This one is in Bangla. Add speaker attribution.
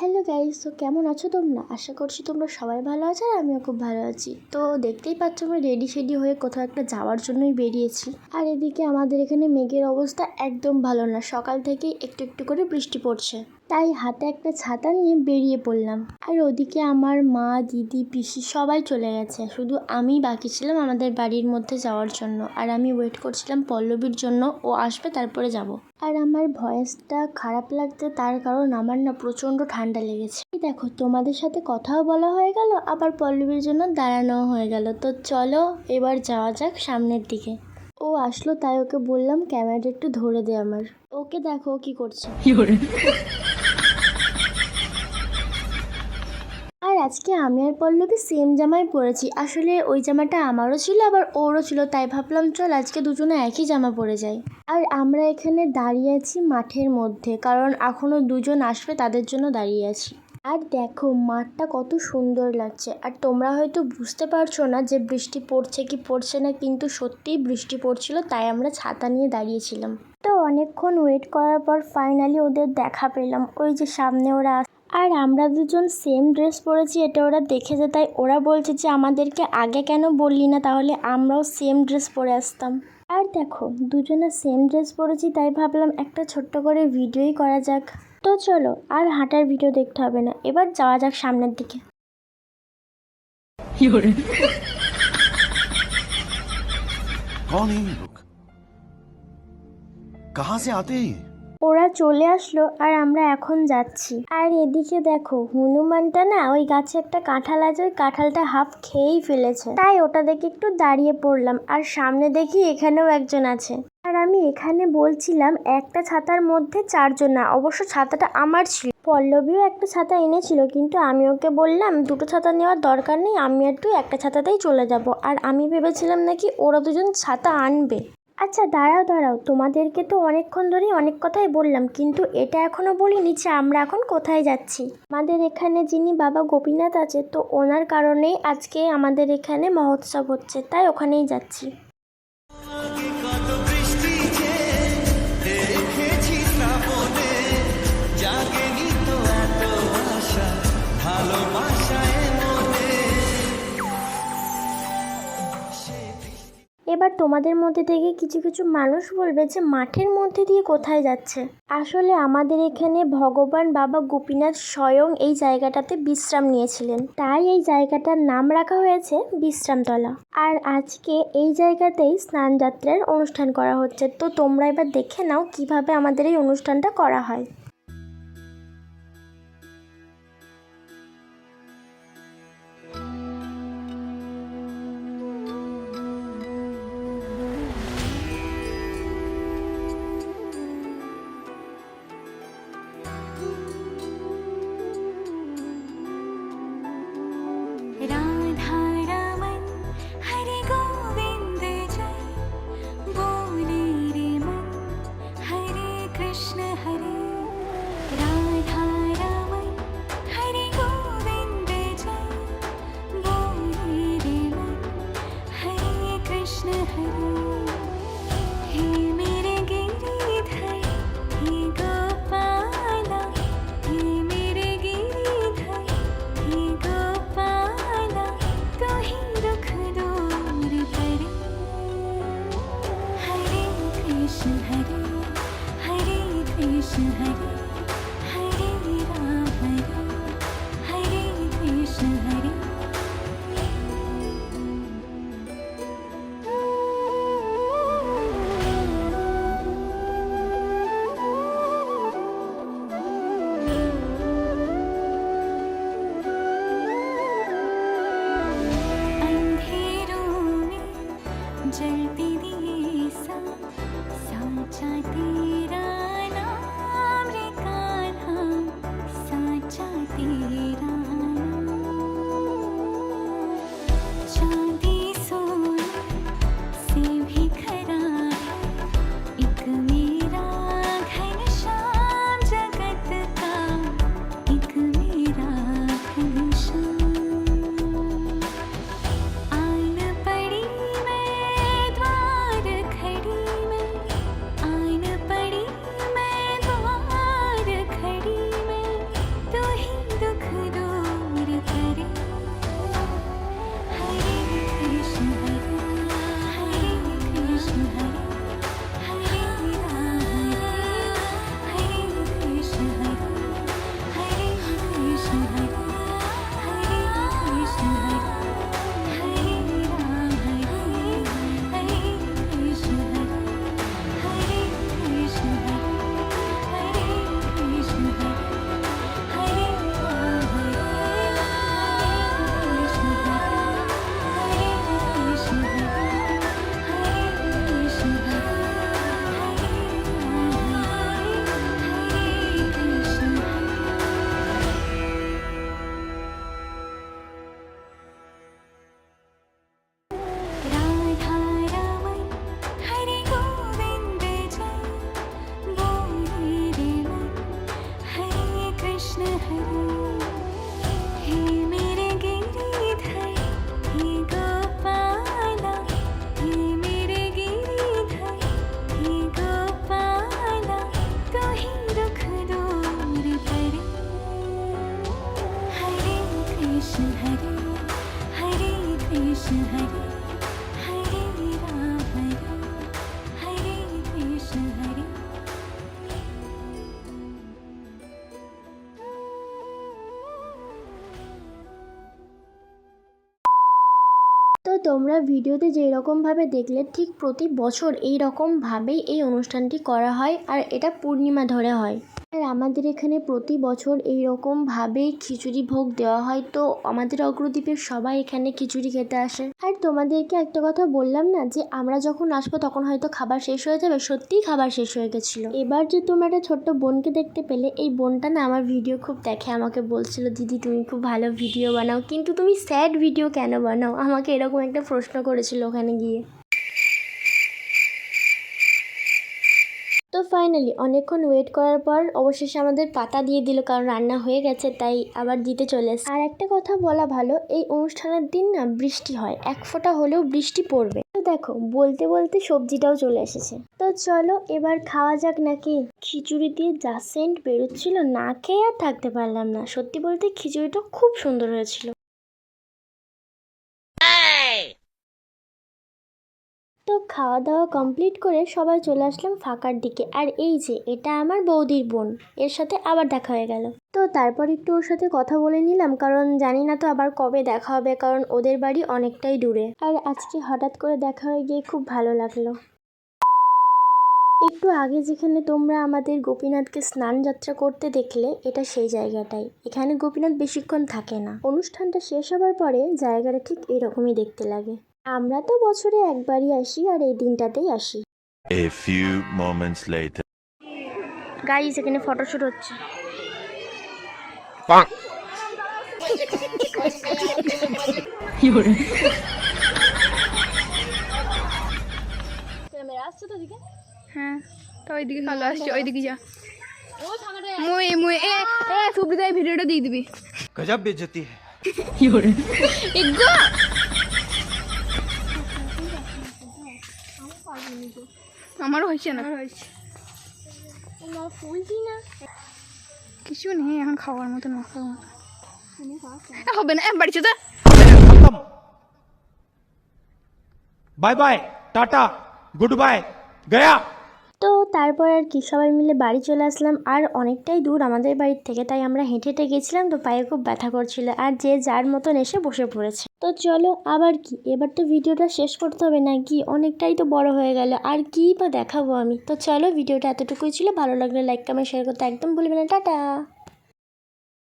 Speaker 1: হ্যালো গাইস, তো কেমন আছো তোমরা? আশা করছি তোমরা সবাই ভালো আছো আর আমিও খুব ভালো আছি। তো দেখতেই পাচ্ছ আমরা রেডি শেডি হয়ে কোথাও একটা যাওয়ার জন্যই বেরিয়েছি। আর এদিকে আমাদের এখানে মেঘের অবস্থা একদম ভালো না। সকাল থেকেই একটু একটু করে বৃষ্টি পড়ছে। তাই হাতে একটা ছাতা নিয়ে বেরিয়ে পড়লাম। আর ওদিকে আমার মা, দিদি, পিসি সবাই চলে গেছে। শুধু আমি বাকি ছিলাম আমাদের বাড়ির মধ্যে যাওয়ার জন্য। আর আমি ওয়েট করছিলাম পল্লবীর জন্য। ও আসবে, তারপরে যাব। আর আমার ভয়েসটা খারাপ লাগতে তার কারণ আমার না প্রচণ্ড ঠান্ডা লেগেছে। দেখো, তোমাদের সাথে কথাও বলা হয়ে গেল, আবার পল্লবীর জন্য দাঁড়ানো হয়ে গেল। তো চলো, এবার যাওয়া যাক সামনের দিকে। ও আসলো, তাই ওকে বললাম, ক্যামেরাটা একটু ধরে দে আমার। ওকে দেখো কি করছে আর আজকে আমি আর পল্লবী সেম জামাই পরেছি। আসলে ওই জামাটা আমারও ছিল, আবার ওরও ছিল, তাই ভাবলাম চল আজকে দুজনে একই জামা পরে যাই। আর আমরা এখানে দাঁড়িয়ে আছি মাঠের মধ্যে, কারণ এখনও দুজন আসবে, তাদের জন্য দাঁড়িয়ে আছি। আর দেখো, মাঠটা কত সুন্দর লাগছে। আর তোমরা হয়তো বুঝতে পারছ না যে বৃষ্টি পড়ছে কি পড়ছে না, কিন্তু সত্যিই বৃষ্টি পড়ছিল, তাই আমরা ছাতা নিয়ে দাঁড়িয়েছিলাম। তো অনেকক্ষণ ওয়েট করার পর ফাইনালি ওদের দেখা পেলাম। ওই যে সামনে ওরা আর আমরা দুজন সেম ড্রেস পরেছি এটা ওরা দেখেছে তাই ওরা বলছে যে আমাদেরকে আগে কেন বললি না তাহলে আমরাও সেম ড্রেস পরে আসতাম আর দেখো দুজনে সেম ড্রেস পরেছি তাই ভাবলাম একটা ছোট্ট করে ভিডিওই করা যাক তো চলো আর হাঁটার ভিডিও দেখতে হবে না এবার যাওয়া যাক সামনের দিকে
Speaker 2: कौन है ये लोग कहाँ से आते हैं ये
Speaker 1: ওরা চলে আসলো আর আমরা এখন যাচ্ছি। আর এদিকে দেখো, হনুমানটা না ওই গাছে একটা কাঁঠাল আছে, ওই কাঁঠালটা হাফ খেয়েই ফেলেছে। তাই ওটা দেখে একটু দাঁড়িয়ে পড়লাম আর সামনে দেখি এখানেও একজন আছে। আর আমি এখানে বলছিলাম, একটা ছাতার মধ্যে চারজন না, অবশ্য ছাতাটা আমার ছিল। পল্লবীও একটা ছাতা এনেছিল, কিন্তু আমি ওকে বললাম, দুটো ছাতা নেওয়ার দরকার নেই, আমি আর তুই একটা ছাতাতেই চলে যাব। আর আমি ভেবেছিলাম নাকি ওরা দুজন ছাতা আনবে। আচ্ছা দাঁড়াও দাঁড়াও। তোমাদেরকে তো অনেকক্ষণ ধরেই অনেক কথাই বললাম, কিন্তু এটা এখনও বলিনি যে আমরা এখন কোথায় যাচ্ছি। আমাদের এখানে যিনি বাবা গোপীনাথ আছে, তো ওনার কারণেই আজকে আমাদের এখানে মহোৎসব হচ্ছে, তাই ওখানেই যাচ্ছি। এবার তোমাদের মধ্যে থেকে কিছু কিছু মানুষ বলবে যে মাঠের মধ্যে দিয়ে কোথায় যাচ্ছে। আসলে আমাদের এখানে ভগবান বাবা গোপীনাথ স্বয়ং এই জায়গাটাতে বিশ্রাম নিয়েছিলেন। তাই এই জায়গাটার নাম রাখা হয়েছে বিশ্রামতলা। আর আজকে এই জায়গাতেই স্নান যাত্রার অনুষ্ঠান করা হচ্ছে। তো তোমরা এবার দেখে নাও কীভাবে আমাদের এই অনুষ্ঠানটা করা হয়। তোমরা ভিডিওতে যেই রকমভাবে দেখলে ঠিক প্রতি বছর এই রকমভাবেই এই অনুষ্ঠানটি করা হয়, আর এটা পূর্ণিমা ধরে হয়। আমাদের এখানে প্রতি বছর এই রকমভাবেই খিচুড়ি ভোগ দেওয়া হয়। তো আমাদের অগ্রদ্বীপের সবাই এখানে খিচুড়ি খেতে আসে। আর তোমাদেরকে একটা কথা বললাম না যে, আমরা যখন আসব তখন হয়তো খাবার শেষ হয়ে যাবে। সত্যিই খাবার শেষ হয়ে গেছিল। এবার যে তোমরা একটা ছোট্ট বোনকে দেখতে পেলে, এই বোনটা না আমার ভিডিও খুব দেখে। আমাকে বলছিল, দিদি, তুমি খুব ভালো ভিডিও বানাও। কিন্তু তুমি স্যাড ভিডিও কেন বানাও? আমাকে এরকম একটা প্রশ্ন করেছিল ওখানে গিয়ে। ফাইনালি অনেকক্ষণ ওয়েট করার পর অবশেষে আমাদের পাতা দিয়ে দিল, কারণ রান্না হয়ে গেছে, তাই আবার দিতে চলে। আর একটা কথা বলা ভালো, এই অনুষ্ঠানের দিন না বৃষ্টি হয়, এক ফোঁটা হলেও বৃষ্টি পড়বে। তো দেখো, বলতে বলতে সবজিটাও চলে এসেছে। তো চলো, এবার খাওয়া যাক নাকি। খিচুড়ি দিয়ে যা সেন্ট বেরোচ্ছিল, না খেয়ে আর থাকতে পারলাম না। সত্যি বলতে খিচুড়িটা খুব সুন্দর হয়েছিল। তো খাওয়া দাওয়া কমপ্লিট করে সবাই চলে আসলাম ফাঁকার দিকে। আর এই যে, এটা আমার বৌদির বোন। এর সাথে আবার দেখা হয়ে গেল। তো তারপর একটু ওর সাথে কথা বলে নিলাম, কারণ জানি না তো আবার কবে দেখা হবে, কারণ ওদের বাড়ি অনেকটাই দূরে। আর আজকে হঠাৎ করে দেখা হয়ে গিয়ে খুব ভালো লাগল। একটু আগে যেখানে তোমরা আমাদের গোপীনাথকে স্নান যাত্রা করতে দেখলে, এটা সেই জায়গাটাই। এখানে গোপীনাথ বেশিক্ষণ থাকে না। অনুষ্ঠানটা শেষ হবার পরে জায়গাটা ঠিক এরকমই দেখতে লাগে। আমরা তো বছরে একবারই আসি আর এই দিনটাতেই আসি।
Speaker 3: A few moments later.
Speaker 1: Guys এখানে ফটোশুট হচ্ছে। Bonk.
Speaker 4: হ্যাঁ। তো ওইদিকে ভালো আসছে ওইদিকে যা। মুই মুই এ এ সুব্রিদায় ভিডিওটা দিয়ে দিবি।
Speaker 2: গজব বেজতি কি
Speaker 4: হরে এগো! আমারও হয়েছে না। কিছু নেই এখন খাওয়ার মতো মাখার হবে না
Speaker 5: বাড়িতে bye bye tata good bye Gaya.
Speaker 1: তো তারপর আর কি, সবাই মিলে বাড়ি চলে আসলাম। আর অনেকটাই দূর আমাদের বাড়ির থেকে, তাই আমরা হেঁটে হেঁটে গেছিলাম তো পায়ে খুব ব্যথা করছিল আর যে যার মতন এসে বসে পড়েছে। তো চলো আবার কি, এবার তো ভিডিওটা শেষ করতে হবে না কি অনেকটাই তো বড় হয়ে গেল, আর কি বা দেখাবো আমি? তো চলো ভিডিওটা এতটুকুই ছিল, ভালো লাগলে লাইক কমেন্ট শেয়ার করতে একদম ভুলবে না, টাটা!